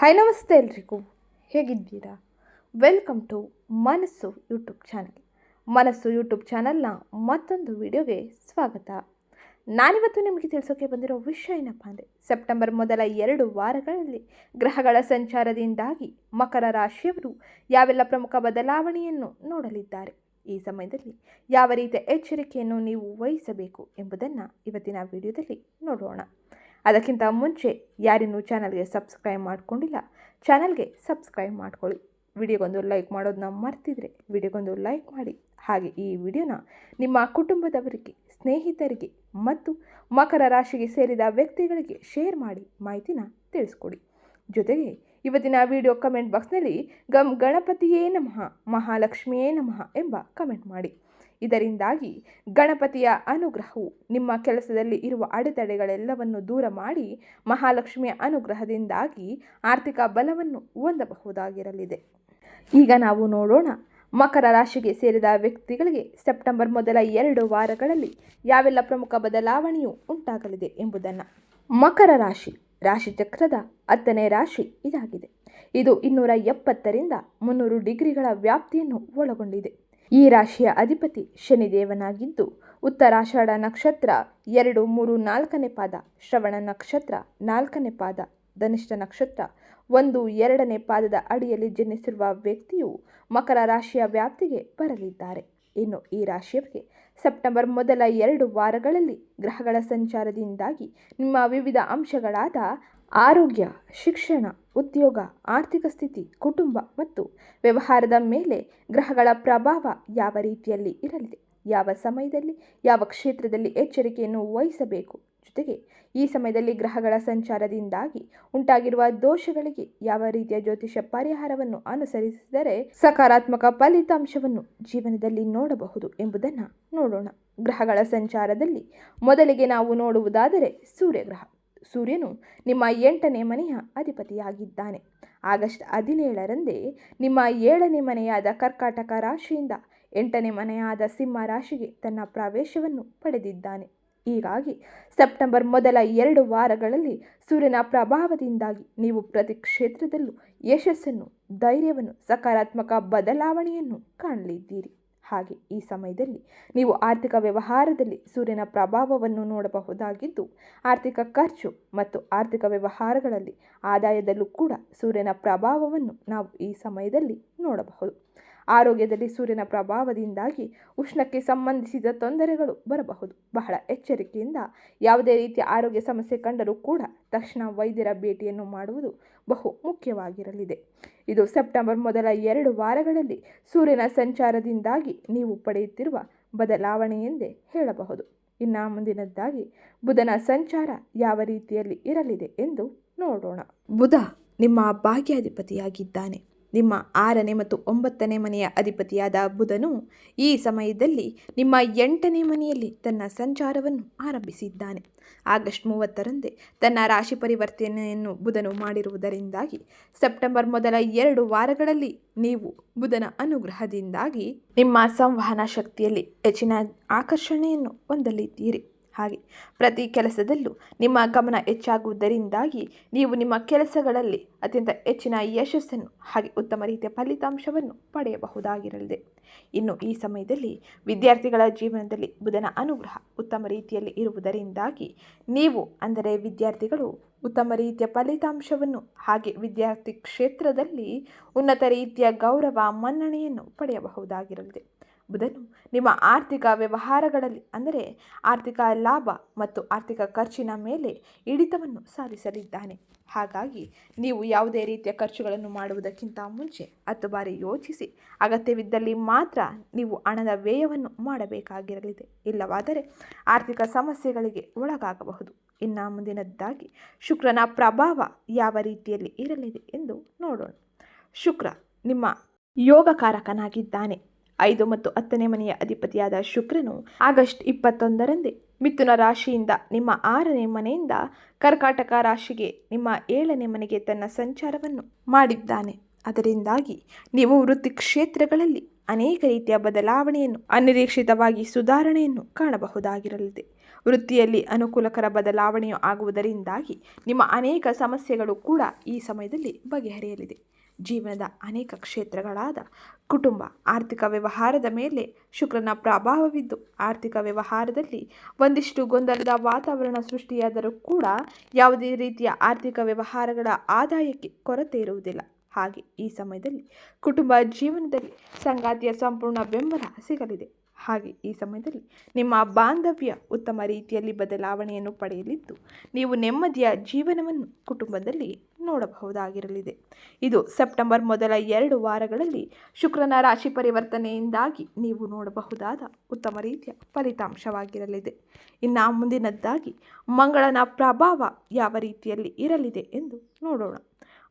Hi ನಮಸ್ತೆ ಎಲ್ರಿಗೂ. ಹೇಗಿದ್ದೀರಾ? Welcome to Manassu YouTube channel. Manassu YouTube ಚಾನಲ್ನ ಮತ್ತೊಂದು ವಿಡಿಯೋಗೆ ಸ್ವಾಗತ. ನಾನಿವತ್ತು ನಿಮಗೆ ತಿಳಿಸೋಕೆ ಬಂದಿರೋ ವಿಷಯ ಏನಪ್ಪ ಅಂದರೆ, ಸೆಪ್ಟೆಂಬರ್ ಮೊದಲ ಎರಡು ವಾರಗಳಲ್ಲಿ ಗ್ರಹಗಳ ಸಂಚಾರದಿಂದಾಗಿ ಮಕರ ರಾಶಿಯವರು ಯಾವೆಲ್ಲ ಪ್ರಮುಖ ಬದಲಾವಣೆಯನ್ನು ನೋಡಲಿದ್ದಾರೆ, ಈ ಸಮಯದಲ್ಲಿ ಯಾವ ರೀತಿಯ ಎಚ್ಚರಿಕೆಯನ್ನು ನೀವು ವಹಿಸಬೇಕು ಎಂಬುದನ್ನು ಇವತ್ತಿನ ವಿಡಿಯೋದಲ್ಲಿ ನೋಡೋಣ. ಅದಕ್ಕಿಂತ ಮುಂಚೆ ಯಾರಿನ್ನೂ ಚಾನಲ್ಗೆ ಸಬ್ಸ್ಕ್ರೈಬ್ ಮಾಡ್ಕೊಂಡಿಲ್ಲ, ಚಾನಲ್ಗೆ ಸಬ್ಸ್ಕ್ರೈಬ್ ಮಾಡ್ಕೊಳ್ಳಿ. ವಿಡಿಯೋಗೊಂದು ಲೈಕ್ ಮಾಡೋದನ್ನ ಮರ್ತಿದ್ರೆ ವಿಡಿಯೋಗೊಂದು ಲೈಕ್ ಮಾಡಿ. ಹಾಗೆ ಈ ವಿಡಿಯೋನ ನಿಮ್ಮ ಕುಟುಂಬದವರಿಗೆ, ಸ್ನೇಹಿತರಿಗೆ ಮತ್ತು ಮಕರ ರಾಶಿಗೆ ಸೇರಿದ ವ್ಯಕ್ತಿಗಳಿಗೆ ಶೇರ್ ಮಾಡಿ ಮಾಹಿತಿನ ತಿಳಿಸ್ಕೊಡಿ. ಜೊತೆಗೆ ಇವತ್ತಿನ ವಿಡಿಯೋ ಕಮೆಂಟ್ ಬಾಕ್ಸ್ನಲ್ಲಿ ಗಮ್ ಗಣಪತಿಯೇ ನಮಃ, ಮಹಾಲಕ್ಷ್ಮಿಯೇ ನಮಃ ಎಂಬ ಕಮೆಂಟ್ ಮಾಡಿ. ಇದರಿಂದಾಗಿ ಗಣಪತಿಯ ಅನುಗ್ರಹವು ನಿಮ್ಮ ಕೆಲಸದಲ್ಲಿ ಇರುವ ಅಡೆತಡೆಗಳೆಲ್ಲವನ್ನು ದೂರ ಮಾಡಿ ಮಹಾಲಕ್ಷ್ಮಿಯ ಅನುಗ್ರಹದಿಂದಾಗಿ ಆರ್ಥಿಕ ಬಲವನ್ನು ಹೊಂದಬಹುದಾಗಿರಲಿದೆ. ಈಗ ನಾವು ನೋಡೋಣ, ಮಕರ ರಾಶಿಗೆ ಸೇರಿದ ವ್ಯಕ್ತಿಗಳಿಗೆ ಸೆಪ್ಟೆಂಬರ್ ಮೊದಲ ಎರಡು ವಾರಗಳಲ್ಲಿ ಯಾವೆಲ್ಲ ಪ್ರಮುಖ ಬದಲಾವಣೆಯು ಉಂಟಾಗಲಿದೆ ಎಂಬುದನ್ನು ಮಕರ ರಾಶಿ, ರಾಶಿಚಕ್ರದ ಹತ್ತನೇ ರಾಶಿ ಇದಾಗಿದೆ. ಇದು ಇನ್ನೂರ ಎಪ್ಪತ್ತರಿಂದ ಮುನ್ನೂರು ಡಿಗ್ರಿಗಳ ವ್ಯಾಪ್ತಿಯನ್ನು ಒಳಗೊಂಡಿದೆ. ಈ ರಾಶಿಯ ಅಧಿಪತಿ ಶನಿದೇವನಾಗಿದ್ದು, ಉತ್ತರಾಷಾಢ ನಕ್ಷತ್ರ ಎರಡು ಮೂರು ನಾಲ್ಕನೇ ಪಾದ, ಶ್ರವಣ ನಕ್ಷತ್ರ ನಾಲ್ಕನೇ ಪಾದ, ಧನಿಷ್ಠ ನಕ್ಷತ್ರ ಒಂದು ಎರಡನೇ ಪಾದದ ಅಡಿಯಲ್ಲಿ ಜನಿಸಿರುವ ವ್ಯಕ್ತಿಯು ಮಕರ ರಾಶಿಯ ವ್ಯಾಪ್ತಿಗೆ ಬರಲಿದ್ದಾರೆ. ಇನ್ನು ಈ ರಾಶಿಯವರಿಗೆ ಸೆಪ್ಟೆಂಬರ್ ಮೊದಲ ಎರಡು ವಾರಗಳಲ್ಲಿ ಗ್ರಹಗಳ ಸಂಚಾರದಿಂದಾಗಿ ನಿಮ್ಮ ವಿವಿಧ ಅಂಶಗಳಾದ ಆರೋಗ್ಯ, ಶಿಕ್ಷಣ, ಉದ್ಯೋಗ, ಆರ್ಥಿಕ ಸ್ಥಿತಿ, ಕುಟುಂಬ ಮತ್ತು ವ್ಯವಹಾರದ ಮೇಲೆ ಗ್ರಹಗಳ ಪ್ರಭಾವ ಯಾವ ರೀತಿಯಲ್ಲಿ ಇರಲಿದೆ? ಯಾವ ಸಮಯದಲ್ಲಿ, ಯಾವ ಕ್ಷೇತ್ರದಲ್ಲಿ ಎಚ್ಚರಿಕೆಯನ್ನು ವಹಿಸಬೇಕು? ಜೊತೆಗೆ ಈ ಸಮಯದಲ್ಲಿ ಗ್ರಹಗಳ ಸಂಚಾರದಿಂದಾಗಿ ಉಂಟಾಗಿರುವ ದೋಷಗಳಿಗೆ ಯಾವ ರೀತಿಯ ಜ್ಯೋತಿಷ ಪರಿಹಾರವನ್ನು ಅನುಸರಿಸಿದರೆ ಸಕಾರಾತ್ಮಕ ಫಲಿತಾಂಶವನ್ನು ಜೀವನದಲ್ಲಿ ನೋಡಬಹುದು ಎಂಬುದನ್ನು ನೋಡೋಣ. ಗ್ರಹಗಳ ಸಂಚಾರದಲ್ಲಿ ಮೊದಲಿಗೆ ನಾವು ನೋಡುವುದಾದರೆ ಸೂರ್ಯಗ್ರಹ ಸೂರ್ಯನು ನಿಮ್ಮ ಎಂಟನೇ ಮನೆಯ ಅಧಿಪತಿಯಾಗಿದ್ದಾನೆ. ಆಗಸ್ಟ್ ಹದಿನೇಳರಂದೇ ನಿಮ್ಮ ಏಳನೇ ಮನೆಯಾದ ಕರ್ಕಾಟಕ ರಾಶಿಯಿಂದ ಎಂಟನೇ ಮನೆಯಾದ ಸಿಂಹ ರಾಶಿಗೆ ತನ್ನ ಪ್ರವೇಶವನ್ನು ಪಡೆದಿದ್ದಾನೆ. ಹೀಗಾಗಿ ಸೆಪ್ಟೆಂಬರ್ ಮೊದಲ ಎರಡು ವಾರಗಳಲ್ಲಿ ಸೂರ್ಯನ ಪ್ರಭಾವದಿಂದಾಗಿ ನೀವು ಪ್ರತಿ ಕ್ಷೇತ್ರದಲ್ಲೂ ಯಶಸ್ಸನ್ನು, ಧೈರ್ಯವನ್ನು, ಸಕಾರಾತ್ಮಕ ಬದಲಾವಣೆಯನ್ನು ಕಾಣಲಿದ್ದೀರಿ. ಹಾಗೆ ಈ ಸಮಯದಲ್ಲಿ ನೀವು ಆರ್ಥಿಕ ವ್ಯವಹಾರದಲ್ಲಿ ಸೂರ್ಯನ ಪ್ರಭಾವವನ್ನು ನೋಡಬಹುದಾಗಿದ್ದು, ಆರ್ಥಿಕ ಖರ್ಚು ಮತ್ತು ಆರ್ಥಿಕ ವ್ಯವಹಾರಗಳಲ್ಲಿ ಆದಾಯದಲ್ಲೂ ಕೂಡ ಸೂರ್ಯನ ಪ್ರಭಾವವನ್ನು ನಾವು ಈ ಸಮಯದಲ್ಲಿ ನೋಡಬಹುದು. ಆರೋಗ್ಯದಲ್ಲಿ ಸೂರ್ಯನ ಪ್ರಭಾವದಿಂದಾಗಿ ಉಷ್ಣಕ್ಕೆ ಸಂಬಂಧಿಸಿದ ತೊಂದರೆಗಳು ಬರಬಹುದು. ಬಹಳ ಎಚ್ಚರಿಕೆಯಿಂದ ಯಾವುದೇ ರೀತಿಯ ಆರೋಗ್ಯ ಸಮಸ್ಯೆ ಕಂಡರೂ ಕೂಡ ತಕ್ಷಣ ವೈದ್ಯರ ಭೇಟಿಯನ್ನು ಮಾಡುವುದು ಬಹು ಮುಖ್ಯವಾಗಿರಲಿದೆ. ಇದು ಸೆಪ್ಟೆಂಬರ್ ಮೊದಲ ಎರಡು ವಾರಗಳಲ್ಲಿ ಸೂರ್ಯನ ಸಂಚಾರದಿಂದಾಗಿ ನೀವು ಪಡೆಯುತ್ತಿರುವ ಬದಲಾವಣೆ ಎಂದೇ ಹೇಳಬಹುದು. ಇನ್ನು ಮುಂದಿನದ್ದಾಗಿ, ಬುಧನ ಸಂಚಾರ ಯಾವ ರೀತಿಯಲ್ಲಿ ಇರಲಿದೆ ಎಂದು ನೋಡೋಣ. ಬುಧ ನಿಮ್ಮ ಭಾಗ್ಯಾಧಿಪತಿಯಾಗಿದ್ದಾನೆ. ನಿಮ್ಮ ಆರನೇ ಮತ್ತು ಒಂಬತ್ತನೇ ಮನೆಯ ಅಧಿಪತಿಯಾದ ಬುಧನು ಈ ಸಮಯದಲ್ಲಿ ನಿಮ್ಮ ಎಂಟನೇ ಮನೆಯಲ್ಲಿ ತನ್ನ ಸಂಚಾರವನ್ನು ಆರಂಭಿಸಿದ್ದಾನೆ. ಆಗಸ್ಟ್ ಮೂವತ್ತರಂದೇ ತನ್ನ ರಾಶಿ ಪರಿವರ್ತನೆಯನ್ನು ಬುಧನು ಮಾಡಿರುವುದರಿಂದಾಗಿ ಸೆಪ್ಟೆಂಬರ್ ಮೊದಲ ಎರಡು ವಾರಗಳಲ್ಲಿ ನೀವು ಬುಧನ ಅನುಗ್ರಹದಿಂದಾಗಿ ನಿಮ್ಮ ಸಂವಹನ ಶಕ್ತಿಯಲ್ಲಿ ಹೆಚ್ಚಿನ ಆಕರ್ಷಣೆಯನ್ನು ಹೊಂದಲಿದ್ದೀರಿ. ಹಾಗೆ ಪ್ರತಿ ಕೆಲಸದಲ್ಲೂ ನಿಮ್ಮ ಗಮನ ಹೆಚ್ಚಾಗುವುದರಿಂದಾಗಿ ನೀವು ನಿಮ್ಮ ಕೆಲಸಗಳಲ್ಲಿ ಅತ್ಯಂತ ಹೆಚ್ಚಿನ ಯಶಸ್ಸನ್ನು ಹಾಗೆ ಉತ್ತಮ ರೀತಿಯ ಫಲಿತಾಂಶವನ್ನು ಪಡೆಯಬಹುದಾಗಿರಲಿದೆ. ಇನ್ನು ಈ ಸಮಯದಲ್ಲಿ ವಿದ್ಯಾರ್ಥಿಗಳ ಜೀವನದಲ್ಲಿ ಬುಧನ ಅನುಗ್ರಹ ಉತ್ತಮ ರೀತಿಯಲ್ಲಿ ಇರುವುದರಿಂದಾಗಿ ನೀವು ಅಂದರೆ ವಿದ್ಯಾರ್ಥಿಗಳು ಉತ್ತಮ ರೀತಿಯ ಫಲಿತಾಂಶವನ್ನು ಹಾಗೆ ವಿದ್ಯಾರ್ಥಿ ಕ್ಷೇತ್ರದಲ್ಲಿ ಉನ್ನತ ರೀತಿಯ ಗೌರವ ಮನ್ನಣೆಯನ್ನು ಪಡೆಯಬಹುದಾಗಿರಲಿದೆ. ಬುಧನು ನಿಮ್ಮ ಆರ್ಥಿಕ ವ್ಯವಹಾರಗಳಲ್ಲಿ, ಅಂದರೆ ಆರ್ಥಿಕ ಲಾಭ ಮತ್ತು ಆರ್ಥಿಕ ಖರ್ಚಿನ ಮೇಲೆ ಹಿಡಿತವನ್ನು ಸಾಧಿಸಲಿದ್ದಾನೆ. ಹಾಗಾಗಿ ನೀವು ಯಾವುದೇ ರೀತಿಯ ಖರ್ಚುಗಳನ್ನು ಮಾಡುವುದಕ್ಕಿಂತ ಮುಂಚೆ ಹತ್ತು ಬಾರಿ ಯೋಚಿಸಿ. ಅಗತ್ಯವಿದ್ದಲ್ಲಿ ಮಾತ್ರ ನೀವು ಹಣದ ವ್ಯಯವನ್ನು ಮಾಡಬೇಕಾಗಿರಲಿದೆ. ಇಲ್ಲವಾದರೆ ಆರ್ಥಿಕ ಸಮಸ್ಯೆಗಳಿಗೆ ಒಳಗಾಗಬಹುದು. ಇನ್ನು ಮುಂದಿನದ್ದಾಗಿ ಶುಕ್ರನ ಪ್ರಭಾವ ಯಾವ ರೀತಿಯಲ್ಲಿ ಇರಲಿದೆ ಎಂದು ನೋಡೋಣ. ಶುಕ್ರ ನಿಮ್ಮ ಯೋಗಕಾರಕನಾಗಿದ್ದಾನೆ. ಐದು ಮತ್ತು ಹತ್ತನೇ ಮನೆಯ ಅಧಿಪತಿಯಾದ ಶುಕ್ರನು ಆಗಸ್ಟ್ ಇಪ್ಪತ್ತೊಂದರಂದೇ ಮಿಥುನ ರಾಶಿಯಿಂದ ನಿಮ್ಮ ಆರನೇ ಮನೆಯಿಂದ ಕರ್ಕಾಟಕ ರಾಶಿಗೆ ನಿಮ್ಮ ಏಳನೇ ಮನೆಗೆ ತನ್ನ ಸಂಚಾರವನ್ನು ಮಾಡಿದ್ದಾನೆ. ಅದರಿಂದಾಗಿ ನೀವು ವೃತ್ತಿ ಕ್ಷೇತ್ರಗಳಲ್ಲಿ ಅನೇಕ ರೀತಿಯ ಬದಲಾವಣೆಯನ್ನು, ಅನಿರೀಕ್ಷಿತವಾಗಿ ಸುಧಾರಣೆಯನ್ನು ಕಾಣಬಹುದಾಗಿರಲಿದೆ. ವೃತ್ತಿಯಲ್ಲಿ ಅನುಕೂಲಕರ ಬದಲಾವಣೆಯು ಆಗುವುದರಿಂದಾಗಿ ನಿಮ್ಮ ಅನೇಕ ಸಮಸ್ಯೆಗಳು ಕೂಡ ಈ ಸಮಯದಲ್ಲಿ ಬಗೆಹರಿಯಲಿದೆ. ಜೀವನದ ಅನೇಕ ಕ್ಷೇತ್ರಗಳಾದ ಕುಟುಂಬ ಆರ್ಥಿಕ ವ್ಯವಹಾರದ ಮೇಲೆ ಶುಕ್ರನ ಪ್ರಭಾವವಿದ್ದು, ಆರ್ಥಿಕ ವ್ಯವಹಾರದಲ್ಲಿ ಒಂದಿಷ್ಟು ಗೊಂದಲದ ವಾತಾವರಣ ಸೃಷ್ಟಿಯಾದರೂ ಕೂಡ ಯಾವುದೇ ರೀತಿಯ ಆರ್ಥಿಕ ವ್ಯವಹಾರಗಳ ಆದಾಯಕ್ಕೆ ಕೊರತೆ ಇರುವುದಿಲ್ಲ. ಹಾಗೆ ಈ ಸಮಯದಲ್ಲಿ ಕುಟುಂಬ ಜೀವನದಲ್ಲಿ ಸಂಗಾತಿಯ ಸಂಪೂರ್ಣ ಬೆಂಬಲ ಸಿಗಲಿದೆ. ಹಾಗೆ ಈ ಸಮಯದಲ್ಲಿ ನಿಮ್ಮ ಬಾಂಧವ್ಯ ಉತ್ತಮ ರೀತಿಯಲ್ಲಿ ಬದಲಾವಣೆಯನ್ನು ಪಡೆಯಲಿದ್ದು, ನೀವು ನೆಮ್ಮದಿಯ ಜೀವನವನ್ನು ಕುಟುಂಬದಲ್ಲಿ ನೋಡಬಹುದಾಗಿರಲಿದೆ. ಇದು ಸೆಪ್ಟೆಂಬರ್ ಮೊದಲ ಎರಡು ವಾರಗಳಲ್ಲಿ ಶುಕ್ರನ ರಾಶಿ ಪರಿವರ್ತನೆಯಿಂದಾಗಿ ನೀವು ನೋಡಬಹುದಾದ ಉತ್ತಮ ರೀತಿಯ ಫಲಿತಾಂಶವಾಗಿರಲಿದೆ. ಇನ್ನು ಮುಂದಿನದ್ದಾಗಿ ಮಂಗಳನ ಪ್ರಭಾವ ಯಾವ ರೀತಿಯಲ್ಲಿ ಇರಲಿದೆ ಎಂದು ನೋಡೋಣ.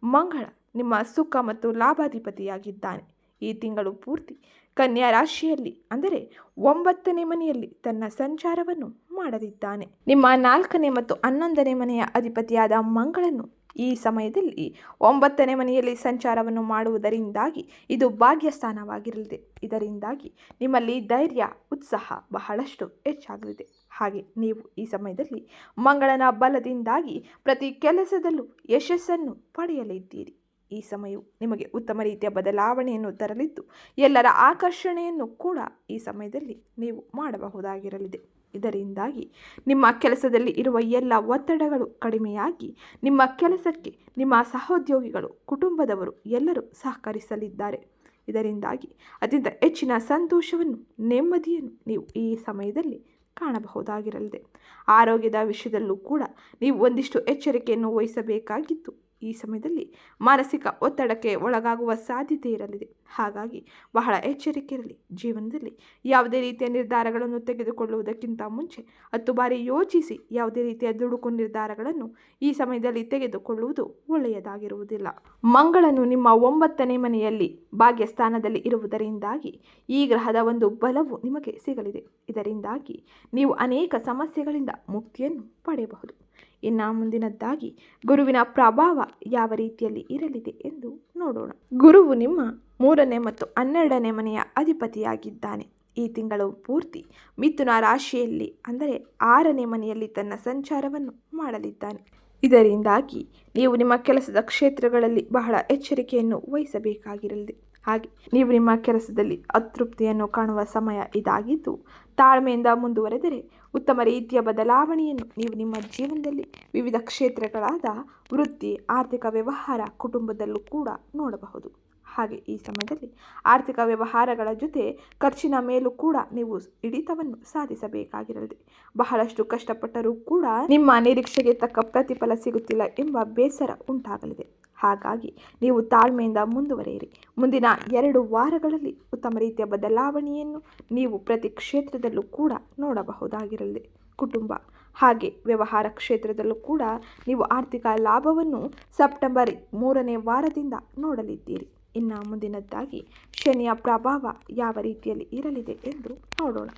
ಮಂಗಳ ನಿಮ್ಮ ಸುಖ ಮತ್ತು ಲಾಭಾಧಿಪತಿಯಾಗಿದ್ದಾನೆ. ಈ ತಿಂಗಳು ಪೂರ್ತಿ ಕನ್ಯಾ ರಾಶಿಯಲ್ಲಿ, ಅಂದರೆ ಒಂಬತ್ತನೇ ಮನೆಯಲ್ಲಿ ತನ್ನ ಸಂಚಾರವನ್ನು ಮಾಡಲಿದ್ದಾನೆ. ನಿಮ್ಮ ನಾಲ್ಕನೇ ಮತ್ತು ಹನ್ನೊಂದನೇ ಮನೆಯ ಅಧಿಪತಿಯಾದ ಮಂಗಳನು ಈ ಸಮಯದಲ್ಲಿ ಒಂಬತ್ತನೇ ಮನೆಯಲ್ಲಿ ಸಂಚಾರವನ್ನು ಮಾಡುವುದರಿಂದಾಗಿ ಇದು ಭಾಗ್ಯ ಸ್ಥಾನವಾಗಿರಲಿದೆ ಇದರಿಂದಾಗಿ ನಿಮ್ಮಲ್ಲಿ ಧೈರ್ಯ, ಉತ್ಸಾಹ ಬಹಳಷ್ಟು ಹೆಚ್ಚಾಗಲಿದೆ. ಹಾಗೆ ನೀವು ಈ ಸಮಯದಲ್ಲಿ ಮಂಗಳನ ಬಲದಿಂದಾಗಿ ಪ್ರತಿ ಕೆಲಸದಲ್ಲೂ ಯಶಸ್ಸನ್ನು ಪಡೆಯಲಿದ್ದೀರಿ. ಈ ಸಮಯವು ನಿಮಗೆ ಉತ್ತಮ ರೀತಿಯ ಬದಲಾವಣೆಯನ್ನು ತರಲಿದ್ದು, ಎಲ್ಲರ ಆಕರ್ಷಣೆಯನ್ನು ಕೂಡ ಈ ಸಮಯದಲ್ಲಿ ನೀವು ಮಾಡಬಹುದಾಗಿರಲಿದೆ. ಇದರಿಂದಾಗಿ ನಿಮ್ಮ ಕೆಲಸದಲ್ಲಿ ಇರುವ ಎಲ್ಲ ಒತ್ತಡಗಳು ಕಡಿಮೆಯಾಗಿ, ನಿಮ್ಮ ಕೆಲಸಕ್ಕೆ ನಿಮ್ಮ ಸಹೋದ್ಯೋಗಿಗಳು, ಕುಟುಂಬದವರು ಎಲ್ಲರೂ ಸಹಕರಿಸಲಿದ್ದಾರೆ. ಇದರಿಂದಾಗಿ ಅತ್ಯಂತ ಹೆಚ್ಚಿನ ಸಂತೋಷವನ್ನು, ನೆಮ್ಮದಿಯನ್ನು ನೀವು ಈ ಸಮಯದಲ್ಲಿ ಕಾಣಬಹುದಾಗಿರಲಿದೆ. ಆರೋಗ್ಯದ ವಿಷಯದಲ್ಲೂ ಕೂಡ ನೀವು ಒಂದಿಷ್ಟು ಎಚ್ಚರಿಕೆಯನ್ನು ವಹಿಸಬೇಕಾಗಿದ್ದು ಈ ಸಮಯದಲ್ಲಿ ಮಾನಸಿಕ ಒತ್ತಡಕ್ಕೆ ಒಳಗಾಗುವ ಸಾಧ್ಯತೆ ಇರಲಿದೆ. ಹಾಗಾಗಿ ಬಹಳ ಎಚ್ಚರಿಕೆ ಇರಲಿ. ಜೀವನದಲ್ಲಿ ಯಾವುದೇ ರೀತಿಯ ನಿರ್ಧಾರಗಳನ್ನು ತೆಗೆದುಕೊಳ್ಳುವುದಕ್ಕಿಂತ ಮುಂಚೆ ಹತ್ತು ಬಾರಿ ಯೋಚಿಸಿ ಯಾವುದೇ ರೀತಿಯ ದುಡುಕು ನಿರ್ಧಾರಗಳನ್ನು ಈ ಸಮಯದಲ್ಲಿ ತೆಗೆದುಕೊಳ್ಳುವುದು ಒಳ್ಳೆಯದಾಗಿರುವುದಿಲ್ಲ. ಮಂಗಳನು ನಿಮ್ಮ ಒಂಬತ್ತನೇ ಮನೆಯಲ್ಲಿ ಭಾಗ್ಯಸ್ಥಾನದಲ್ಲಿ ಇರುವುದರಿಂದಾಗಿ ಈ ಗ್ರಹದ ಒಂದು ಬಲವು ನಿಮಗೆ ಸಿಗಲಿದೆ. ಇದರಿಂದಾಗಿ ನೀವು ಅನೇಕ ಸಮಸ್ಯೆಗಳಿಂದ ಮುಕ್ತಿಯನ್ನು ಪಡೆಯಬಹುದು. ಇನ್ನು ಮುಂದಿನದ್ದಾಗಿ ಗುರುವಿನ ಪ್ರಭಾವ ಯಾವ ರೀತಿಯಲ್ಲಿ ಇರಲಿದೆ ಎಂದು ನೋಡೋಣ. ಗುರುವು ನಿಮ್ಮ ಮೂರನೇ ಮತ್ತು ಹನ್ನೆರಡನೇ ಮನೆಯ ಅಧಿಪತಿಯಾಗಿದ್ದಾನೆ. ಈ ತಿಂಗಳು ಪೂರ್ತಿ ಮಿಥುನ ರಾಶಿಯಲ್ಲಿ, ಅಂದರೆ ಆರನೇ ಮನೆಯಲ್ಲಿ ತನ್ನ ಸಂಚಾರವನ್ನು ಮಾಡಲಿದ್ದಾನೆ. ಇದರಿಂದಾಗಿ ನೀವು ನಿಮ್ಮ ಕೆಲಸದ ಕ್ಷೇತ್ರಗಳಲ್ಲಿ ಬಹಳ ಎಚ್ಚರಿಕೆಯನ್ನು ವಹಿಸಬೇಕಾಗಿರಲಿದೆ. ಹಾಗೆ ನೀವು ನಿಮ್ಮ ಕೆಲಸದಲ್ಲಿ ಅತೃಪ್ತಿಯನ್ನು ಕಾಣುವ ಸಮಯ ಇದಾಗಿದ್ದು, ತಾಳ್ಮೆಯಿಂದ ಮುಂದುವರೆದರೆ ಉತ್ತಮ ರೀತಿಯ ಬದಲಾವಣೆಯನ್ನು ನೀವು ನಿಮ್ಮ ಜೀವನದಲ್ಲಿ ವಿವಿಧ ಕ್ಷೇತ್ರಗಳಾದ ವೃತ್ತಿ, ಆರ್ಥಿಕ ವ್ಯವಹಾರ, ಕುಟುಂಬದಲ್ಲೂ ಕೂಡ ನೋಡಬಹುದು. ಹಾಗೆ ಈ ಸಮಯದಲ್ಲಿ ಆರ್ಥಿಕ ವ್ಯವಹಾರಗಳ ಜೊತೆ ಖರ್ಚಿನ ಮೇಲೂ ಕೂಡ ನೀವು ಹಿಡಿತವನ್ನು ಸಾಧಿಸಬೇಕಾಗಿರಲಿದೆ. ಬಹಳಷ್ಟು ಕಷ್ಟಪಟ್ಟರೂ ಕೂಡ ನಿಮ್ಮ ನಿರೀಕ್ಷೆಗೆ ತಕ್ಕ ಪ್ರತಿಫಲ ಸಿಗುತ್ತಿಲ್ಲ ಎಂಬ ಬೇಸರ ಉಂಟಾಗಲಿದೆ. ಹಾಗಾಗಿ ನೀವು ತಾಳ್ಮೆಯಿಂದ ಮುಂದುವರೆಯಿರಿ. ಮುಂದಿನ ಎರಡು ವಾರಗಳಲ್ಲಿ ಉತ್ತಮ ರೀತಿಯ ಬದಲಾವಣೆಯನ್ನು ನೀವು ಪ್ರತಿ ಕ್ಷೇತ್ರದಲ್ಲೂ ಕೂಡ ನೋಡಬಹುದಾಗಿರಲಿದೆ. ಕುಟುಂಬ ಹಾಗೆ ವ್ಯವಹಾರ ಕ್ಷೇತ್ರದಲ್ಲೂ ಕೂಡ ನೀವು ಆರ್ಥಿಕ ಲಾಭವನ್ನು ಸೆಪ್ಟೆಂಬರ್ ಮೂರನೇ ವಾರದಿಂದ ನೋಡಲಿದ್ದೀರಿ. ಇನ್ನು ಮುಂದಿನದ್ದಾಗಿ ಶನಿಯ ಪ್ರಭಾವ ಯಾವ ರೀತಿಯಲ್ಲಿ ಇರಲಿದೆ ಎಂದು ನೋಡೋಣ.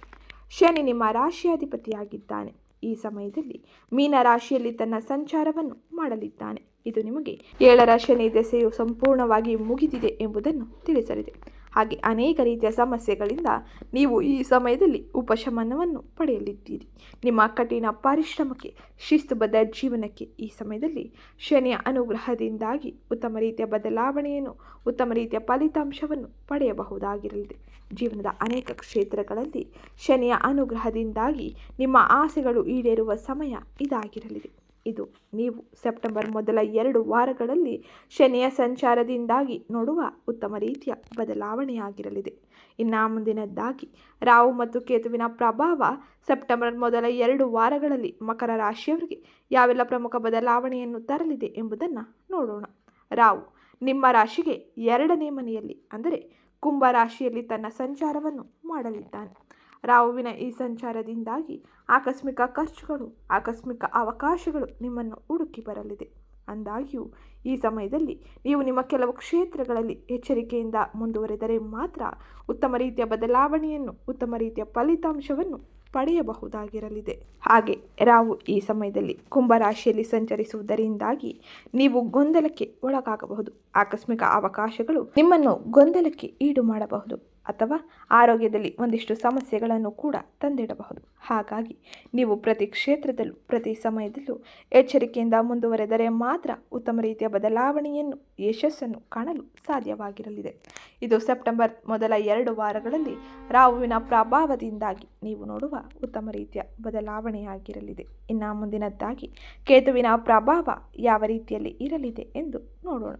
ಶನಿ ನಿಮ್ಮ ರಾಶಿಯಾಧಿಪತಿಯಾಗಿದ್ದಾನೆ. ಈ ಸಮಯದಲ್ಲಿ ಮೀನ ರಾಶಿಯಲ್ಲಿ ತನ್ನ ಸಂಚಾರವನ್ನು ಮಾಡಲಿದ್ದಾನೆ. ಇದು ನಿಮಗೆ ಏಳರ ಶನಿ ದೆಸೆಯು ಸಂಪೂರ್ಣವಾಗಿ ಮುಗಿದಿದೆ ಎಂಬುದನ್ನು ತಿಳಿಸಲಿದೆ. ಹಾಗೆ ಅನೇಕ ರೀತಿಯ ಸಮಸ್ಯೆಗಳಿಂದ ನೀವು ಈ ಸಮಯದಲ್ಲಿ ಉಪಶಮನವನ್ನು ಪಡೆಯಲಿದ್ದೀರಿ. ನಿಮ್ಮ ಕಠಿಣ ಪರಿಶ್ರಮಕ್ಕೆ, ಶಿಸ್ತುಬದ್ಧ ಜೀವನಕ್ಕೆ ಈ ಸಮಯದಲ್ಲಿ ಶನಿಯ ಅನುಗ್ರಹದಿಂದಾಗಿ ಉತ್ತಮ ರೀತಿಯ ಬದಲಾವಣೆಯನ್ನು, ಉತ್ತಮ ರೀತಿಯ ಫಲಿತಾಂಶವನ್ನು ಪಡೆಯಬಹುದಾಗಿರಲಿದೆ. ಜೀವನದ ಅನೇಕ ಕ್ಷೇತ್ರಗಳಲ್ಲಿ ಶನಿಯ ಅನುಗ್ರಹದಿಂದಾಗಿ ನಿಮ್ಮ ಆಸೆಗಳು ಈಡೇರುವ ಸಮಯ ಇದಾಗಿರಲಿದೆ. ಇದು. ನೀವು ಸೆಪ್ಟೆಂಬರ್ ಮೊದಲ ಎರಡು ವಾರಗಳಲ್ಲಿ ಶನಿಯ ಸಂಚಾರದಿಂದಾಗಿ ನೋಡುವ ಉತ್ತಮ ರೀತಿಯ ಬದಲಾವಣೆಯಾಗಿರಲಿದೆ. ಇನ್ನು ಮುಂದಿನದ್ದಾಗಿ ರಾವು ಮತ್ತು ಕೇತುವಿನ ಪ್ರಭಾವ ಸೆಪ್ಟೆಂಬರ್ ಮೊದಲ ಎರಡು ವಾರಗಳಲ್ಲಿ ಮಕರ ರಾಶಿಯವರಿಗೆ ಯಾವೆಲ್ಲ ಪ್ರಮುಖ ಬದಲಾವಣೆಯನ್ನು ತರಲಿದೆ ಎಂಬುದನ್ನು ನೋಡೋಣ. ರಾವು ನಿಮ್ಮ ರಾಶಿಗೆ ಎರಡನೇ ಮನೆಯಲ್ಲಿ, ಅಂದರೆ ಕುಂಭ ರಾಶಿಯಲ್ಲಿ ತನ್ನ ಸಂಚಾರವನ್ನು ಮಾಡಲಿದ್ದಾನೆ. ರಾಹುವಿನ ಈ ಸಂಚಾರದಿಂದಾಗಿ ಆಕಸ್ಮಿಕ ಖರ್ಚುಗಳು, ಆಕಸ್ಮಿಕ ಅವಕಾಶಗಳು ನಿಮ್ಮನ್ನು ಹುಡುಕಿ ಬರಲಿದೆ. ಅಂದಾಗ್ಯೂ, ಈ ಸಮಯದಲ್ಲಿ ನೀವು ನಿಮ್ಮ ಕೆಲವು ಕ್ಷೇತ್ರಗಳಲ್ಲಿ ಎಚ್ಚರಿಕೆಯಿಂದ ಮುಂದುವರೆದರೆ ಮಾತ್ರ ಉತ್ತಮ ರೀತಿಯ ಬದಲಾವಣೆಯನ್ನು, ಉತ್ತಮ ರೀತಿಯ ಫಲಿತಾಂಶವನ್ನು ಪಡೆಯಬಹುದಾಗಿರಲಿದೆ. ಹಾಗೆ ರಾವು ಈ ಸಮಯದಲ್ಲಿ ಕುಂಭರಾಶಿಯಲ್ಲಿ ಸಂಚರಿಸುವುದರಿಂದಾಗಿ ನೀವು ಗೊಂದಲಕ್ಕೆ ಒಳಗಾಗಬಹುದು. ಆಕಸ್ಮಿಕ ಅವಕಾಶಗಳು ನಿಮ್ಮನ್ನು ಗೊಂದಲಕ್ಕೆ ಈಡು ಮಾಡಬಹುದು. ಅಥವಾ ಆರೋಗ್ಯದಲ್ಲಿ ಒಂದಿಷ್ಟು ಸಮಸ್ಯೆಗಳನ್ನು ಕೂಡ ತಂದಿಡಬಹುದು. ಹಾಗಾಗಿ ನೀವು ಪ್ರತಿ ಕ್ಷೇತ್ರದಲ್ಲೂ, ಪ್ರತಿ ಸಮಯದಲ್ಲೂ ಎಚ್ಚರಿಕೆಯಿಂದ ಮುಂದುವರೆದರೆ ಮಾತ್ರ ಉತ್ತಮ ರೀತಿಯ ಬದಲಾವಣೆಯನ್ನು, ಯಶಸ್ಸನ್ನು ಕಾಣಲು ಸಾಧ್ಯವಾಗಿರಲಿದೆ. ಇದು ಸೆಪ್ಟೆಂಬರ್ ಮೊದಲ ಎರಡು ವಾರಗಳಲ್ಲಿ ರಾಹುವಿನ ಪ್ರಭಾವದಿಂದಾಗಿ ನೀವು ನೋಡುವ ಉತ್ತಮ ರೀತಿಯ ಬದಲಾವಣೆಯಾಗಿರಲಿದೆ. ಇನ್ನು ಮುಂದಿನದ್ದಾಗಿ ಕೇತುವಿನ ಪ್ರಭಾವ ಯಾವ ರೀತಿಯಲ್ಲಿ ಇರಲಿದೆ ಎಂದು ನೋಡೋಣ.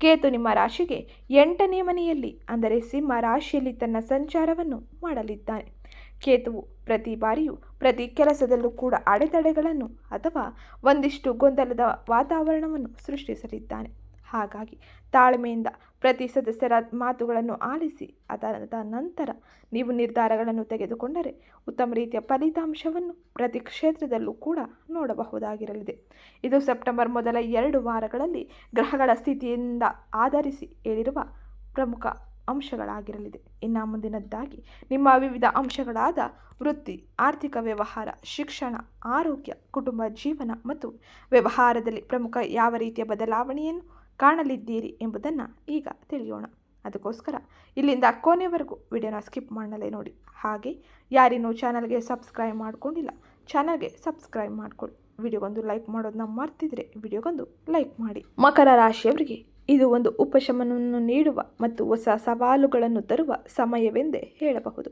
ಕೇತು ನಿಮ್ಮ ರಾಶಿಗೆ ಎಂಟನೇ ಮನೆಯಲ್ಲಿ, ಅಂದರೆ ಸಿಂಹ ರಾಶಿಯಲ್ಲಿ ತನ್ನ ಸಂಚಾರವನ್ನು ಮಾಡಲಿದ್ದಾನೆ. ಕೇತುವು ಪ್ರತಿ ಬಾರಿಯೂ ಪ್ರತಿ ಕೆಲಸದಲ್ಲೂ ಕೂಡ ಅಡೆತಡೆಗಳನ್ನು ಅಥವಾ ಒಂದಿಷ್ಟು ಗೊಂದಲದ ವಾತಾವರಣವನ್ನು ಸೃಷ್ಟಿಸಲಿದ್ದಾನೆ. ಹಾಗಾಗಿ ತಾಳ್ಮೆಯಿಂದ ಪ್ರತಿ ಸದಸ್ಯರ ಮಾತುಗಳನ್ನು ಆಲಿಸಿ ಅದಾದ ನಂತರ ನೀವು ನಿರ್ಧಾರಗಳನ್ನು ತೆಗೆದುಕೊಂಡರೆ ಉತ್ತಮ ರೀತಿಯ ಫಲಿತಾಂಶವನ್ನು ಪ್ರತಿ ಕ್ಷೇತ್ರದಲ್ಲೂ ಕೂಡ ನೋಡಬಹುದಾಗಿರಲಿದೆ. ಇದು ಸೆಪ್ಟೆಂಬರ್ ಮೊದಲ ಎರಡು ವಾರಗಳಲ್ಲಿ ಗ್ರಹಗಳ ಸ್ಥಿತಿಯಿಂದ ಆಧರಿಸಿ ಹೇಳಿರುವ ಪ್ರಮುಖ ಅಂಶಗಳಾಗಿರಲಿದೆ. ಇನ್ನು ಮುಂದಿನದ್ದಾಗಿ, ನಿಮ್ಮ ವಿವಿಧ ಅಂಶಗಳಾದ ವೃತ್ತಿ, ಆರ್ಥಿಕ ವ್ಯವಹಾರ, ಶಿಕ್ಷಣ, ಆರೋಗ್ಯ, ಕುಟುಂಬ, ಜೀವನ ಮತ್ತು ವ್ಯವಹಾರದಲ್ಲಿ ಪ್ರಮುಖ ಯಾವ ರೀತಿಯ ಬದಲಾವಣೆಯನ್ನು ಕಾಣಲಿದ್ದೀರಿ ಎಂಬುದನ್ನು ಈಗ ತಿಳಿಯೋಣ. ಅದಕ್ಕೋಸ್ಕರ ಇಲ್ಲಿಂದ ಕೊನೆವರೆಗೂ ವಿಡಿಯೋನ ಸ್ಕಿಪ್ ಮಾಡಲೇ ನೋಡಿ. ಹಾಗೆ ಯಾರಿನ್ನೂ ಚಾನಲ್ಗೆ ಸಬ್ಸ್ಕ್ರೈಬ್ ಮಾಡ್ಕೊಂಡಿಲ್ಲ, ಚಾನಲ್ಗೆ ಸಬ್ಸ್ಕ್ರೈಬ್ ಮಾಡ್ಕೊಳ್ಳಿ ವಿಡಿಯೋಗೊಂದು ಲೈಕ್ ಮಾಡೋದನ್ನ ಮರ್ತಿದ್ರೆ ವಿಡಿಯೋಗೊಂದು ಲೈಕ್ ಮಾಡಿ. ಮಕರ ರಾಶಿಯವರಿಗೆ ಇದು ಒಂದು ಉಪಶಮನವನ್ನು ನೀಡುವ ಮತ್ತು ಹೊಸ ಸವಾಲುಗಳನ್ನು ತರುವ ಸಮಯವೆಂದೇ ಹೇಳಬಹುದು.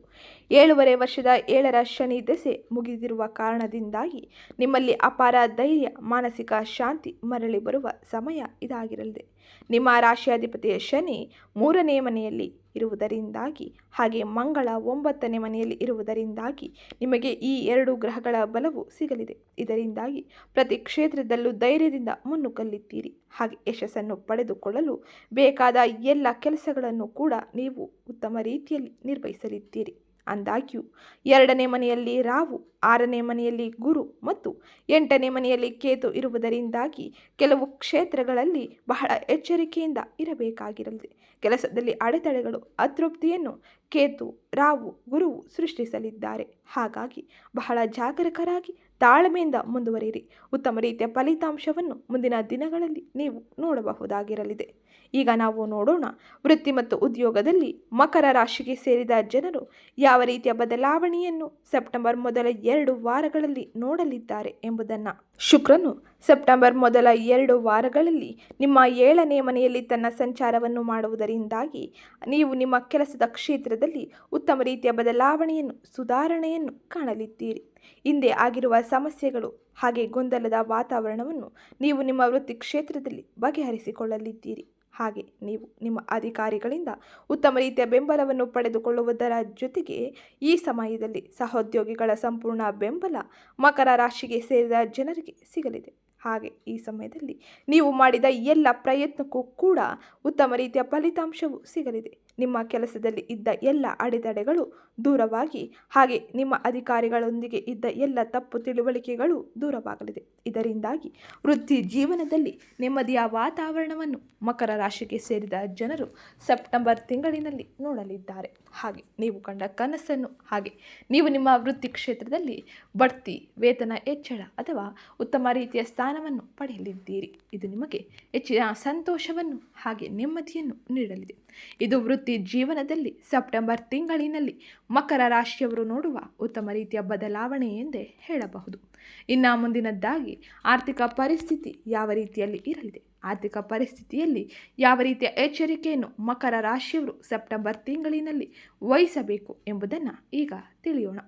ಏಳುವರೆ ವರ್ಷದ ಏಳರ ಶನಿ ದೆಸೆ ಮುಗಿದಿರುವ ಕಾರಣದಿಂದಾಗಿ ನಿಮ್ಮಲ್ಲಿ ಅಪಾರ ಧೈರ್ಯ, ಮಾನಸಿಕ ಶಾಂತಿ ಮರಳಿ ಬರುವ ಸಮಯ ಇದಾಗಿರಲಿದೆ. ನಿಮ್ಮ ರಾಶಿಯಾಧಿಪತಿಯ ಶನಿ ಮೂರನೇ ಮನೆಯಲ್ಲಿ ಇರುವುದರಿಂದಾಗಿ ಹಾಗೆ ಮಂಗಳ ಒಂಬತ್ತನೇ ಮನೆಯಲ್ಲಿ ಇರುವುದರಿಂದಾಗಿ ನಿಮಗೆ ಈ ಎರಡು ಗ್ರಹಗಳ ಬಲವು ಸಿಗಲಿದೆ. ಇದರಿಂದಾಗಿ ಪ್ರತಿ ಕ್ಷೇತ್ರದಲ್ಲೂ ಧೈರ್ಯದಿಂದ ಮುನ್ನುಗ್ಗಲಿದ್ದೀರಿ ಹಾಗೆ ಯಶಸ್ಸನ್ನು ಪಡೆದುಕೊಳ್ಳಲು ಬೇಕಾದ ಎಲ್ಲ ಕೆಲಸಗಳನ್ನು ಕೂಡ ನೀವು ಉತ್ತಮ ರೀತಿಯಲ್ಲಿ ನಿರ್ವಹಿಸಲಿದ್ದೀರಿ. ಅಂದಾಗ್ಯೂ, ಎರಡನೇ ಮನೆಯಲ್ಲಿ ರಾವು ಆರನೇ ಮನೆಯಲ್ಲಿ ಗುರು ಮತ್ತು ಎಂಟನೇ ಮನೆಯಲ್ಲಿ ಕೇತು ಇರುವುದರಿಂದಾಗಿ ಕೆಲವು ಕ್ಷೇತ್ರಗಳಲ್ಲಿ ಬಹಳ ಎಚ್ಚರಿಕೆಯಿಂದ ಇರಬೇಕಾಗಿರಲಿದೆ. ಕೆಲಸದಲ್ಲಿ ಅಡೆತಡೆಗಳು, ಅತೃಪ್ತಿಯನ್ನು ಕೇತು ರಾವು ಗುರುವು ಸೃಷ್ಟಿಸಲಿದ್ದಾರೆ. ಹಾಗಾಗಿ ಬಹಳ ಜಾಗರೂಕರಾಗಿ ತಾಳ್ಮೆಯಿಂದ ಮುಂದುವರಿಯಿರಿ. ಉತ್ತಮ ರೀತಿಯ ಫಲಿತಾಂಶವನ್ನು ಮುಂದಿನ ದಿನಗಳಲ್ಲಿ ನೀವು ನೋಡಬಹುದಾಗಿರಲಿದೆ. ಈಗ ನಾವು ನೋಡೋಣ, ವೃತ್ತಿ ಮತ್ತು ಉದ್ಯೋಗದಲ್ಲಿ ಮಕರ ರಾಶಿಗೆ ಸೇರಿದ ಜನರು ಯಾವ ರೀತಿಯ ಬದಲಾವಣೆಯನ್ನು ಸೆಪ್ಟೆಂಬರ್ ಮೊದಲ ಎರಡು ವಾರಗಳಲ್ಲಿ ನೋಡಲಿದ್ದಾರೆ ಎಂಬುದನ್ನು. ಶುಕ್ರನು ಸೆಪ್ಟೆಂಬರ್ ಮೊದಲ ಎರಡು ವಾರಗಳಲ್ಲಿ ನಿಮ್ಮ ಏಳನೇ ಮನೆಯಲ್ಲಿ ತನ್ನ ಸಂಚಾರವನ್ನು ಮಾಡುವುದರಿಂದಾಗಿ ನೀವು ನಿಮ್ಮ ಕೆಲಸದ ಕ್ಷೇತ್ರದಲ್ಲಿ ಉತ್ತಮ ರೀತಿಯ ಬದಲಾವಣೆಯನ್ನು, ಸುಧಾರಣೆಯನ್ನು ಕಾಣಲಿದ್ದೀರಿ. ಹಿಂದೆ ಆಗಿರುವ ಸಮಸ್ಯೆಗಳು ಹಾಗೆ ಗೊಂದಲದ ವಾತಾವರಣವನ್ನು ನೀವು ನಿಮ್ಮ ವೃತ್ತಿ ಕ್ಷೇತ್ರದಲ್ಲಿ ಬಗೆಹರಿಸಿಕೊಳ್ಳಲಿದ್ದೀರಿ. ಹಾಗೆ ನೀವು ನಿಮ್ಮ ಅಧಿಕಾರಿಗಳಿಂದ ಉತ್ತಮ ರೀತಿಯ ಬೆಂಬಲವನ್ನು ಪಡೆದುಕೊಳ್ಳುವುದರ ಜೊತೆಗೆ ಈ ಸಮಯದಲ್ಲಿ ಸಹೋದ್ಯೋಗಿಗಳ ಸಂಪೂರ್ಣ ಬೆಂಬಲ ಮಕರ ರಾಶಿಗೆ ಸೇರಿದ ಜನರಿಗೆ ಸಿಗಲಿದೆ. ಹಾಗೆ ಈ ಸಮಯದಲ್ಲಿ ನೀವು ಮಾಡಿದ ಎಲ್ಲ ಪ್ರಯತ್ನಕ್ಕೂ ಕೂಡ ಉತ್ತಮ ರೀತಿಯ ಫಲಿತಾಂಶವು ಸಿಗಲಿದೆ. ನಿಮ್ಮ ಕೆಲಸದಲ್ಲಿ ಇದ್ದ ಎಲ್ಲ ಅಡೆತಡೆಗಳು ದೂರವಾಗಿ, ಹಾಗೆ ನಿಮ್ಮ ಅಧಿಕಾರಿಗಳೊಂದಿಗೆ ಇದ್ದ ಎಲ್ಲ ತಪ್ಪು ತಿಳುವಳಿಕೆಗಳು ದೂರವಾಗಲಿದೆ. ಇದರಿಂದಾಗಿ ವೃತ್ತಿ ಜೀವನದಲ್ಲಿ ನೆಮ್ಮದಿಯ ವಾತಾವರಣವನ್ನು ಮಕರ ರಾಶಿಗೆ ಸೇರಿದ ಜನರು ಸೆಪ್ಟೆಂಬರ್ ತಿಂಗಳಿನಲ್ಲಿ ನೋಡಲಿದ್ದಾರೆ. ಹಾಗೆ ನೀವು ಕಂಡ ಕನಸನ್ನು, ಹಾಗೆ ನೀವು ನಿಮ್ಮ ವೃತ್ತಿ ಕ್ಷೇತ್ರದಲ್ಲಿ ಬಡ್ತಿ, ವೇತನ, ಹೆಚ್ಚಳ ಅಥವಾ ಉತ್ತಮ ರೀತಿಯ ಸ್ಥಾನವನ್ನು ಪಡೆಯಲಿದ್ದೀರಿ. ಇದು ನಿಮಗೆ ಹೆಚ್ಚಿನ ಸಂತೋಷವನ್ನು, ಹಾಗೆ ನೆಮ್ಮದಿಯನ್ನು ನೀಡಲಿದೆ. ಇದು ವೃತ್ತಿ ಜೀವನದಲ್ಲಿ ಸೆಪ್ಟೆಂಬರ್ ತಿಂಗಳಿನಲ್ಲಿ ಮಕರ ರಾಶಿಯವರು ನೋಡುವ ಉತ್ತಮ ರೀತಿಯ ಬದಲಾವಣೆ ಎಂದೇ ಹೇಳಬಹುದು. ಇನ್ನು ಮುಂದಿನದ್ದಾಗಿ ಆರ್ಥಿಕ ಪರಿಸ್ಥಿತಿ ಯಾವ ರೀತಿಯಲ್ಲಿ ಇರಲಿದೆ? ಆರ್ಥಿಕ ಪರಿಸ್ಥಿತಿಯಲ್ಲಿ ಯಾವ ರೀತಿಯ ಎಚ್ಚರಿಕೆಯನ್ನು ಮಕರ ರಾಶಿಯವರು ಸೆಪ್ಟೆಂಬರ್ ತಿಂಗಳಿನಲ್ಲಿ ವಹಿಸಬೇಕು ಎಂಬುದನ್ನು ಈಗ ತಿಳಿಯೋಣ.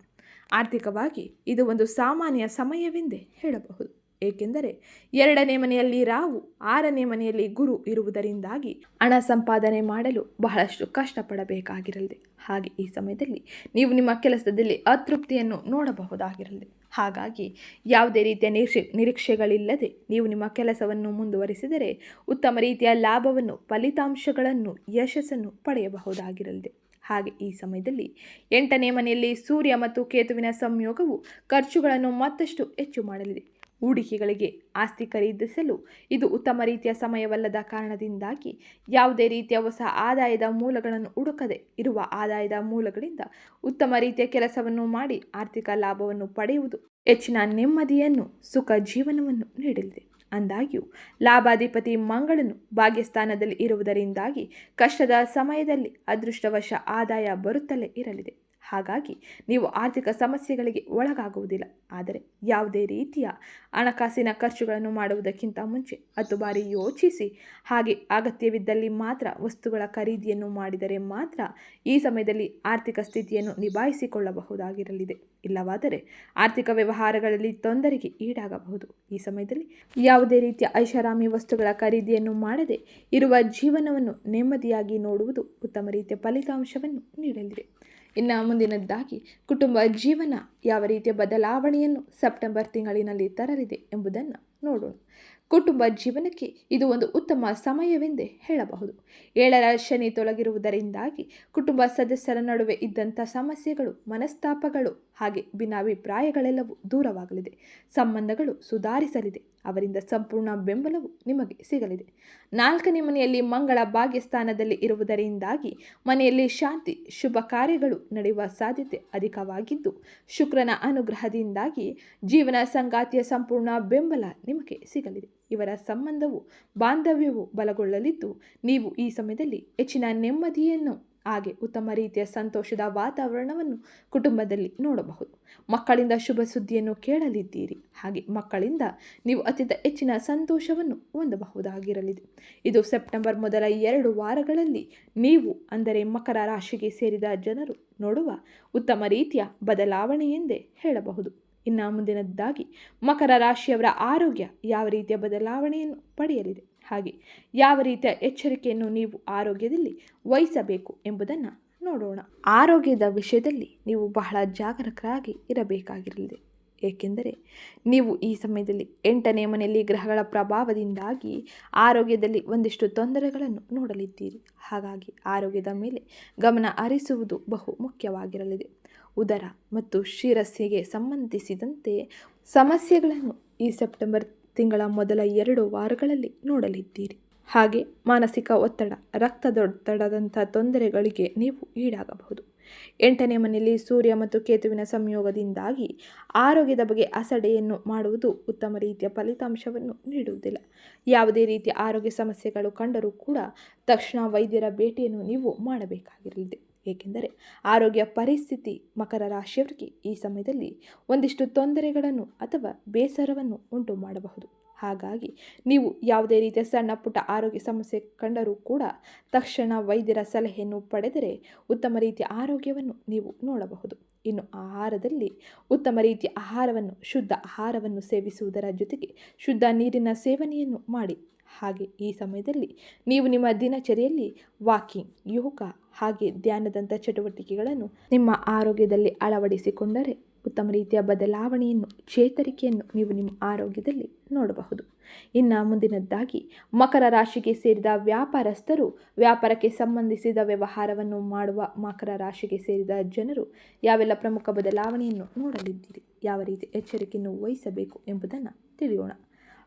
ಆರ್ಥಿಕವಾಗಿ ಇದು ಒಂದು ಸಾಮಾನ್ಯ ಸಮಯವೆಂದೇ ಹೇಳಬಹುದು. ಏಕೆಂದರೆ ಎರಡನೇ ಮನೆಯಲ್ಲಿ ರಾವು ಆರನೇ ಮನೆಯಲ್ಲಿ ಗುರು ಇರುವುದರಿಂದಾಗಿ ಹಣ ಸಂಪಾದನೆ ಮಾಡಲು ಬಹಳಷ್ಟು ಕಷ್ಟಪಡಬೇಕಾಗಿರಲಿದೆ. ಹಾಗೆ ಈ ಸಮಯದಲ್ಲಿ ನೀವು ನಿಮ್ಮ ಕೆಲಸದಲ್ಲಿ ಅತೃಪ್ತಿಯನ್ನು ನೋಡಬಹುದಾಗಿರಲಿದೆ. ಹಾಗಾಗಿ ಯಾವುದೇ ರೀತಿಯ ನಿರೀಕ್ಷೆ, ನಿರೀಕ್ಷೆಗಳಿಲ್ಲದೆ ನೀವು ನಿಮ್ಮ ಕೆಲಸವನ್ನು ಮುಂದುವರಿಸಿದರೆ ಉತ್ತಮ ರೀತಿಯ ಲಾಭವನ್ನು, ಫಲಿತಾಂಶಗಳನ್ನು, ಯಶಸ್ಸನ್ನು ಪಡೆಯಬಹುದಾಗಿರಲಿದೆ. ಹಾಗೆ ಈ ಸಮಯದಲ್ಲಿ ಎಂಟನೇ ಮನೆಯಲ್ಲಿ ಸೂರ್ಯ ಮತ್ತು ಕೇತುವಿನ ಸಂಯೋಗವು ಖರ್ಚುಗಳನ್ನು ಮತ್ತಷ್ಟು ಹೆಚ್ಚು ಮಾಡಲಿದೆ. ಹೂಡಿಕೆಗಳಿಗೆ ಆಸ್ತಿ ಖರೀದಿಸಲು ಇದು ಉತ್ತಮ ರೀತಿಯ ಸಮಯವಲ್ಲದ ಕಾರಣದಿಂದಾಗಿ ಯಾವುದೇ ರೀತಿಯ ಹೊಸ ಆದಾಯದ ಮೂಲಗಳನ್ನು ಹುಡುಕದೆ ಇರುವ ಆದಾಯದ ಮೂಲಗಳಿಂದ ಉತ್ತಮ ರೀತಿಯ ಕೆಲಸವನ್ನು ಮಾಡಿ ಆರ್ಥಿಕ ಲಾಭವನ್ನು ಪಡೆಯುವುದು ಹೆಚ್ಚಿನ ನೆಮ್ಮದಿಯನ್ನು, ಸುಖ ಜೀವನವನ್ನು ನೀಡಲಿದೆ. ಅಂದಾಗ್ಯೂ, ಲಾಭಾಧಿಪತಿ ಮಂಗಳನು ಭಾಗ್ಯಸ್ಥಾನದಲ್ಲಿ ಇರುವುದರಿಂದಾಗಿ ಕಷ್ಟದ ಸಮಯದಲ್ಲಿ ಅದೃಷ್ಟವಶ ಆದಾಯ ಬರುತ್ತಲೇ ಇರಲಿದೆ. ಹಾಗಾಗಿ ನೀವು ಆರ್ಥಿಕ ಸಮಸ್ಯೆಗಳಿಗೆ ಒಳಗಾಗುವುದಿಲ್ಲ. ಆದರೆ ಯಾವುದೇ ರೀತಿಯ ಹಣಕಾಸಿನ ಖರ್ಚುಗಳನ್ನು ಮಾಡುವುದಕ್ಕಿಂತ ಮುಂಚೆ ಹತ್ತು ಬಾರಿ ಯೋಚಿಸಿ. ಹಾಗೆ ಅಗತ್ಯವಿದ್ದಲ್ಲಿ ಮಾತ್ರ ವಸ್ತುಗಳ ಖರೀದಿಯನ್ನು ಮಾಡಿದರೆ ಮಾತ್ರ ಈ ಸಮಯದಲ್ಲಿ ಆರ್ಥಿಕ ಸ್ಥಿತಿಯನ್ನು ನಿಭಾಯಿಸಿಕೊಳ್ಳಬಹುದಾಗಿರಲಿದೆ. ಇಲ್ಲವಾದರೆ ಆರ್ಥಿಕ ವ್ಯವಹಾರಗಳಲ್ಲಿ ತೊಂದರೆಗೆ ಈಡಾಗಬಹುದು. ಈ ಸಮಯದಲ್ಲಿ ಯಾವುದೇ ರೀತಿಯ ಐಷಾರಾಮಿ ವಸ್ತುಗಳ ಖರೀದಿಯನ್ನು ಮಾಡದೆ ಇರುವ ಜೀವನವನ್ನು ನೆಮ್ಮದಿಯಾಗಿ ನೋಡುವುದು ಉತ್ತಮ ರೀತಿಯ ಫಲಿತಾಂಶವನ್ನು ನೀಡಲಿದೆ. ಇನ್ನು ಮುಂದಿನದ್ದಾಗಿ ಕುಟುಂಬ ಜೀವನ ಯಾವ ರೀತಿಯ ಬದಲಾವಣೆಯನ್ನು ಸೆಪ್ಟೆಂಬರ್ ತಿಂಗಳಿನಲ್ಲಿ ತರಲಿದೆ ಎಂಬುದನ್ನು ನೋಡೋಣ. ಕುಟುಂಬ ಜೀವನಕ್ಕೆ ಇದು ಒಂದು ಉತ್ತಮ ಸಮಯವೆಂದೇ ಹೇಳಬಹುದು. ಏಳರ ಶನಿ ತೊಲಗಿರುವುದರಿಂದಾಗಿ ಕುಟುಂಬ ಸದಸ್ಯರ ನಡುವೆ ಇದ್ದಂಥ ಸಮಸ್ಯೆಗಳು, ಮನಸ್ತಾಪಗಳು ಹಾಗೆ ಭಿನ್ನಾಭಿಪ್ರಾಯಗಳೆಲ್ಲವೂ ದೂರವಾಗಲಿದೆ. ಸಂಬಂಧಗಳು ಸುಧಾರಿಸಲಿದೆ. ಅವರಿಂದ ಸಂಪೂರ್ಣ ಬೆಂಬಲವು ನಿಮಗೆ ಸಿಗಲಿದೆ. ನಾಲ್ಕನೇ ಮನೆಯಲ್ಲಿ ಮಂಗಳ ಭಾಗ್ಯಸ್ಥಾನದಲ್ಲಿ ಇರುವುದರಿಂದಾಗಿ ಮನೆಯಲ್ಲಿ ಶಾಂತಿ, ಶುಭ ಕಾರ್ಯಗಳು ನಡೆಯುವ ಸಾಧ್ಯತೆ ಅಧಿಕವಾಗಿದ್ದು, ಶುಕ್ರನ ಅನುಗ್ರಹದಿಂದಾಗಿ ಜೀವನ ಸಂಗಾತಿಯ ಸಂಪೂರ್ಣ ಬೆಂಬಲ ನಿಮಗೆ ಸಿಗಲಿದೆ. ಇವರ ಸಂಬಂಧವು ಬಾಂಧವ್ಯವು ಬಲಗೊಳ್ಳಲಿದ್ದು, ನೀವು ಈ ಸಮಯದಲ್ಲಿ ಹೆಚ್ಚಿನ ನೆಮ್ಮದಿಯನ್ನು, ಹಾಗೆ ಉತ್ತಮ ರೀತಿಯ ಸಂತೋಷದ ವಾತಾವರಣವನ್ನು ಕುಟುಂಬದಲ್ಲಿ ನೋಡಬಹುದು. ಮಕ್ಕಳಿಂದ ಶುಭ ಸುದ್ದಿಯನ್ನು ಕೇಳಲಿದ್ದೀರಿ. ಹಾಗೆ ಮಕ್ಕಳಿಂದ ನೀವು ಅತ್ಯಂತ ಹೆಚ್ಚಿನ ಸಂತೋಷವನ್ನು ಹೊಂದಬಹುದಾಗಿರಲಿದೆ. ಇದು ಸೆಪ್ಟೆಂಬರ್ ಮೊದಲ ಎರಡು ವಾರಗಳಲ್ಲಿ ನೀವು, ಅಂದರೆ ಮಕರ ರಾಶಿಗೆ ಸೇರಿದ ಜನರು ನೋಡುವ ಉತ್ತಮ ರೀತಿಯ ಬದಲಾವಣೆ ಎಂದೇ ಹೇಳಬಹುದು. ಇನ್ನು ಮುಂದಿನದ್ದಾಗಿ ಮಕರ ರಾಶಿಯವರ ಆರೋಗ್ಯ ಯಾವ ರೀತಿಯ ಬದಲಾವಣೆಯನ್ನು ಪಡೆಯಲಿದೆ? ಹಾಗೆ ಯಾವ ರೀತಿಯ ಎಚ್ಚರಿಕೆಯನ್ನು ನೀವು ಆರೋಗ್ಯದಲ್ಲಿ ವಹಿಸಬೇಕು ಎಂಬುದನ್ನು ನೋಡೋಣ. ಆರೋಗ್ಯದ ವಿಷಯದಲ್ಲಿ ನೀವು ಬಹಳ ಜಾಗರೂಕರಾಗಿ ಇರಬೇಕಾಗಿರಲಿದೆ. ಏಕೆಂದರೆ ನೀವು ಈ ಸಮಯದಲ್ಲಿ ಎಂಟನೇ ಮನೆಯಲ್ಲಿ ಗ್ರಹಗಳ ಪ್ರಭಾವದಿಂದಾಗಿ ಆರೋಗ್ಯದಲ್ಲಿ ಒಂದಿಷ್ಟು ತೊಂದರೆಗಳನ್ನು ನೋಡಲಿದ್ದೀರಿ. ಹಾಗಾಗಿ ಆರೋಗ್ಯದ ಮೇಲೆ ಗಮನ ಹರಿಸುವುದು ಬಹು ಮುಖ್ಯವಾಗಿರಲಿದೆ. ಉದರ ಮತ್ತು ಶಿರಸ್ಸಿಗೆ ಸಂಬಂಧಿಸಿದಂತೆ ಸಮಸ್ಯೆಗಳನ್ನು ಈ ಸೆಪ್ಟೆಂಬರ್ ತಿಂಗಳ ಮೊದಲ ಎರಡು ವಾರಗಳಲ್ಲಿ ನೋಡಲಿದ್ದೀರಿ. ಹಾಗೆ ಮಾನಸಿಕ ಒತ್ತಡ, ರಕ್ತದೊತ್ತಡದಂಥ ತೊಂದರೆಗಳಿಗೆ ನೀವು ಈಡಾಗಬಹುದು. ಎಂಟನೇ ಮನೆಯಲ್ಲಿ ಸೂರ್ಯ ಮತ್ತು ಕೇತುವಿನ ಸಂಯೋಗದಿಂದಾಗಿ ಆರೋಗ್ಯದ ಬಗ್ಗೆ ಅಸಡೆಯನ್ನು ಮಾಡುವುದು ಉತ್ತಮ ರೀತಿಯ ಫಲಿತಾಂಶವನ್ನು ನೀಡುವುದಿಲ್ಲ. ಯಾವುದೇ ರೀತಿಯ ಆರೋಗ್ಯ ಸಮಸ್ಯೆಗಳು ಕಂಡರೂ ಕೂಡ ತಕ್ಷಣ ವೈದ್ಯರ ಭೇಟಿಯನ್ನು ನೀವು ಮಾಡಬೇಕಾಗಿರಲಿದೆ. ಏಕೆಂದರೆ ಆರೋಗ್ಯ ಪರಿಸ್ಥಿತಿ ಮಕರ ರಾಶಿಯವರಿಗೆ ಈ ಸಮಯದಲ್ಲಿ ಒಂದಿಷ್ಟು ತೊಂದರೆಗಳನ್ನು ಅಥವಾ ಬೇಸರವನ್ನು ಉಂಟು ಮಾಡಬಹುದು. ಹಾಗಾಗಿ ನೀವು ಯಾವುದೇ ರೀತಿಯ ಸಣ್ಣ ಪುಟ್ಟ ಆರೋಗ್ಯ ಸಮಸ್ಯೆ ಕಂಡರೂ ಕೂಡ ತಕ್ಷಣ ವೈದ್ಯರ ಸಲಹೆಯನ್ನು ಪಡೆದರೆ ಉತ್ತಮ ರೀತಿಯ ಆರೋಗ್ಯವನ್ನು ನೀವು ನೋಡಬಹುದು. ಇನ್ನು ಆಹಾರದಲ್ಲಿ ಉತ್ತಮ ರೀತಿಯ ಆಹಾರವನ್ನು, ಶುದ್ಧ ಆಹಾರವನ್ನು ಸೇವಿಸುವುದರ ಜೊತೆಗೆ ಶುದ್ಧ ನೀರಿನ ಸೇವನೆಯನ್ನು ಮಾಡಿ ಹಾಗೆ ಈ ಸಮಯದಲ್ಲಿ ನೀವು ನಿಮ್ಮ ದಿನಚರಿಯಲ್ಲಿ ವಾಕಿಂಗ್, ಯೋಗ ಹಾಗೆ ಧ್ಯಾನದಂಥ ಚಟುವಟಿಕೆಗಳನ್ನು ನಿಮ್ಮ ಆರೋಗ್ಯದಲ್ಲಿ ಅಳವಡಿಸಿಕೊಂಡರೆ ಉತ್ತಮ ರೀತಿಯ ಬದಲಾವಣೆಯನ್ನು, ಚೇತರಿಕೆಯನ್ನು ನೀವು ನಿಮ್ಮ ಆರೋಗ್ಯದಲ್ಲಿ ನೋಡಬಹುದು. ಇನ್ನು ಮುಂದಿನದ್ದಾಗಿ, ಮಕರ ರಾಶಿಗೆ ಸೇರಿದ ವ್ಯಾಪಾರಸ್ಥರು ವ್ಯಾಪಾರಕ್ಕೆ ಸಂಬಂಧಿಸಿದ ವ್ಯವಹಾರವನ್ನು ಮಾಡುವ ಮಕರ ರಾಶಿಗೆ ಸೇರಿದ ಜನರು ಯಾವೆಲ್ಲ ಪ್ರಮುಖ ಬದಲಾವಣೆಯನ್ನು ನೋಡಲಿದ್ದೀರಿ, ಯಾವ ರೀತಿ ಎಚ್ಚರಿಕೆಯನ್ನು ವಹಿಸಬೇಕು ಎಂಬುದನ್ನು ತಿಳಿಯೋಣ.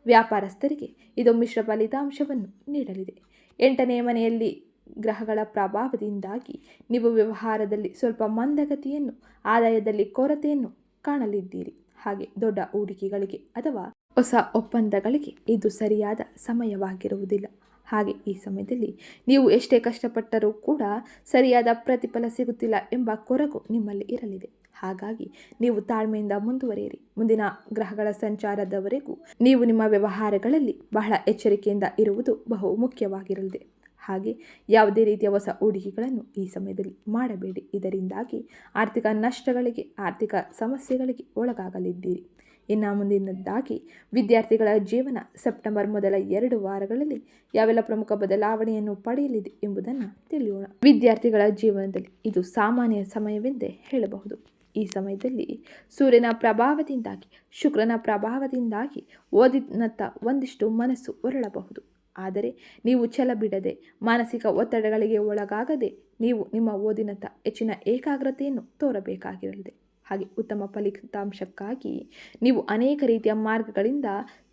ವ್ಯಾಪಾರಸ್ಥರಿಗೆ ಇದು ಮಿಶ್ರ ಫಲಿತಾಂಶವನ್ನು ನೀಡಲಿದೆ. ಎಂಟನೇ ಮನೆಯಲ್ಲಿ ಗ್ರಹಗಳ ಪ್ರಭಾವದಿಂದಾಗಿ ನೀವು ವ್ಯವಹಾರದಲ್ಲಿ ಸ್ವಲ್ಪ ಮಂದಗತಿಯನ್ನು, ಆದಾಯದಲ್ಲಿ ಕೊರತೆಯನ್ನು ಕಾಣಲಿದ್ದೀರಿ. ಹಾಗೆ ದೊಡ್ಡ ಹೂಡಿಕೆಗಳಿಗೆ ಅಥವಾ ಹೊಸ ಒಪ್ಪಂದಗಳಿಗೆ ಇದು ಸರಿಯಾದ ಸಮಯವಾಗಿರುವುದಿಲ್ಲ. ಹಾಗೆ ಈ ಸಮಯದಲ್ಲಿ ನೀವು ಎಷ್ಟೇ ಕಷ್ಟಪಟ್ಟರೂ ಕೂಡ ಸರಿಯಾದ ಪ್ರತಿಫಲ ಸಿಗುತ್ತಿಲ್ಲ ಎಂಬ ಕೊರಗು ನಿಮ್ಮಲ್ಲಿ ಇರಲಿದೆ. ಹಾಗಾಗಿ ನೀವು ತಾಳ್ಮೆಯಿಂದ ಮುಂದುವರಿಯಿರಿ. ಮುಂದಿನ ಗ್ರಹಗಳ ಸಂಚಾರದವರೆಗೂ ನೀವು ನಿಮ್ಮ ವ್ಯವಹಾರಗಳಲ್ಲಿ ಬಹಳ ಎಚ್ಚರಿಕೆಯಿಂದ ಇರುವುದು ಬಹು ಮುಖ್ಯವಾಗಿರಲಿದೆ. ಹಾಗೆ ಯಾವುದೇ ರೀತಿಯ ಹೊಸ ಹೂಡಿಕೆಗಳನ್ನು ಈ ಸಮಯದಲ್ಲಿ ಮಾಡಬೇಡಿ. ಇದರಿಂದಾಗಿ ಆರ್ಥಿಕ ನಷ್ಟಗಳಿಗೆ, ಆರ್ಥಿಕ ಸಮಸ್ಯೆಗಳಿಗೆ ಒಳಗಾಗಲಿದ್ದೀರಿ. ಇನ್ನು ಮುಂದಿನದ್ದಾಗಿ ವಿದ್ಯಾರ್ಥಿಗಳ ಜೀವನ ಸೆಪ್ಟೆಂಬರ್ ಮೊದಲ ಎರಡು ವಾರಗಳಲ್ಲಿ ಯಾವೆಲ್ಲ ಪ್ರಮುಖ ಬದಲಾವಣೆಯನ್ನು ಪಡೆಯಲಿದೆ ಎಂಬುದನ್ನು ತಿಳಿಯೋಣ. ವಿದ್ಯಾರ್ಥಿಗಳ ಜೀವನದಲ್ಲಿ ಇದು ಸಾಮಾನ್ಯ ಸಮಯವೆಂದೇ ಹೇಳಬಹುದು. ಈ ಸಮಯದಲ್ಲಿ ಸೂರ್ಯನ ಪ್ರಭಾವದಿಂದಾಗಿ, ಶುಕ್ರನ ಪ್ರಭಾವದಿಂದಾಗಿ ಓದಿನತ್ತ ಒಂದಿಷ್ಟು ಮನಸ್ಸು ಹೊರಳಬಹುದು. ಆದರೆ ನೀವು ಛಲ ಬಿಡದೆ, ಮಾನಸಿಕ ಒತ್ತಡಗಳಿಗೆ ಒಳಗಾಗದೆ ನೀವು ನಿಮ್ಮ ಓದಿನತ್ತ ಹೆಚ್ಚಿನ ಏಕಾಗ್ರತೆಯನ್ನು ತೋರಬೇಕಾಗಿರಲಿದೆ. ಹಾಗೆ ಉತ್ತಮ ಫಲಿತಾಂಶಕ್ಕಾಗಿ ನೀವು ಅನೇಕ ರೀತಿಯ ಮಾರ್ಗಗಳಿಂದ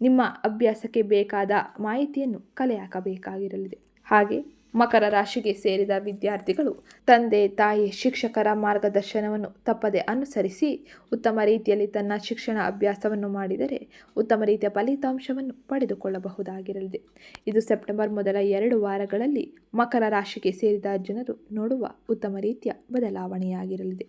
ನಿಮ್ಮ ಅಭ್ಯಾಸಕ್ಕೆ ಬೇಕಾದ ಮಾಹಿತಿಯನ್ನು ಕಲೆ ಹಾಕಬೇಕಾಗಿರಲಿದೆ. ಹಾಗೆ ಮಕರ ರಾಶಿಗೆ ಸೇರಿದ ವಿದ್ಯಾರ್ಥಿಗಳು ತಂದೆ, ತಾಯಿ, ಶಿಕ್ಷಕರ ಮಾರ್ಗದರ್ಶನವನ್ನು ತಪ್ಪದೆ ಅನುಸರಿಸಿ ಉತ್ತಮ ರೀತಿಯಲ್ಲಿ ತನ್ನ ಶಿಕ್ಷಣ ಅಭ್ಯಾಸವನ್ನು ಮಾಡಿದರೆ ಉತ್ತಮ ರೀತಿಯ ಫಲಿತಾಂಶವನ್ನು ಪಡೆದುಕೊಳ್ಳಬಹುದಾಗಿರಲಿದೆ. ಇದು ಸೆಪ್ಟೆಂಬರ್ ಮೊದಲ ಎರಡು ವಾರಗಳಲ್ಲಿ ಮಕರ ರಾಶಿಗೆ ಸೇರಿದ ಜನರು ನೋಡುವ ಉತ್ತಮ ರೀತಿಯ ಬದಲಾವಣೆಯಾಗಿರಲಿದೆ.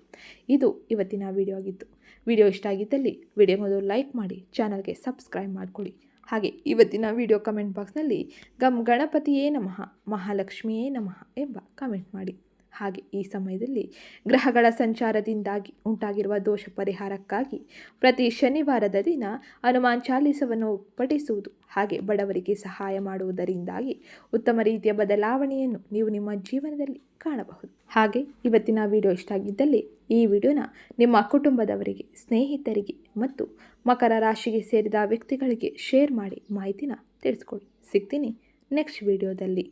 ಇದು ಇವತ್ತಿನ ವಿಡಿಯೋ ಆಗಿತ್ತು. ವಿಡಿಯೋ ಇಷ್ಟ ಆಗಿದ್ದಲ್ಲಿ ವಿಡಿಯೋ ಮೊದಲು ಲೈಕ್ ಮಾಡಿ, ಚಾನಲ್ಗೆ ಸಬ್ಸ್ಕ್ರೈಬ್ ಮಾಡಿಕೊಡಿ ಹಾಗೆ ಇವತ್ತಿನ ವಿಡಿಯೋ ಕಮೆಂಟ್ ಬಾಕ್ಸ್ನಲ್ಲಿ ಗಮ್ ಗಣಪತಿಯೇ ನಮಃ ಮಹಾಲಕ್ಷ್ಮಿಯೇ ನಮಃ ಎಂಬ ಕಮೆಂಟ್ ಮಾಡಿ. ಹಾಗೆ ಈ ಸಮಯದಲ್ಲಿ ಗ್ರಹಗಳ ಸಂಚಾರದಿಂದಾಗಿ ಉಂಟಾಗಿರುವ ದೋಷ ಪರಿಹಾರಕ್ಕಾಗಿ ಪ್ರತಿ ಶನಿವಾರದ ದಿನ ಹನುಮಾನ್ ಚಾಲೀಸವನ್ನು ಪಠಿಸುವುದು ಹಾಗೆ ಬಡವರಿಗೆ ಸಹಾಯ ಮಾಡುವುದರಿಂದಾಗಿ ಉತ್ತಮ ರೀತಿಯ ಬದಲಾವಣೆಯನ್ನು ನೀವು ನಿಮ್ಮ ಜೀವನದಲ್ಲಿ ಕಾಣಬಹುದು. ಹಾಗೆ ಇವತ್ತಿನ ವಿಡಿಯೋ ಇಷ್ಟ ಆಗಿದ್ದಲ್ಲಿ ಈ ವಿಡಿಯೋನ ನಿಮ್ಮ ಕುಟುಂಬದವರಿಗೆ, ಸ್ನೇಹಿತರಿಗೆ ಮತ್ತು ಮಕರ ರಾಶಿಗೆ ಸೇರಿದ ವ್ಯಕ್ತಿಗಳಿಗೆ ಶೇರ್ ಮಾಡಿ ಮಾಹಿತಿನ ತಿಳಿಸ್ಕೊಡಿ. ಸಿಗ್ತೀನಿ ನೆಕ್ಸ್ಟ್ ವಿಡಿಯೋದಲ್ಲಿ.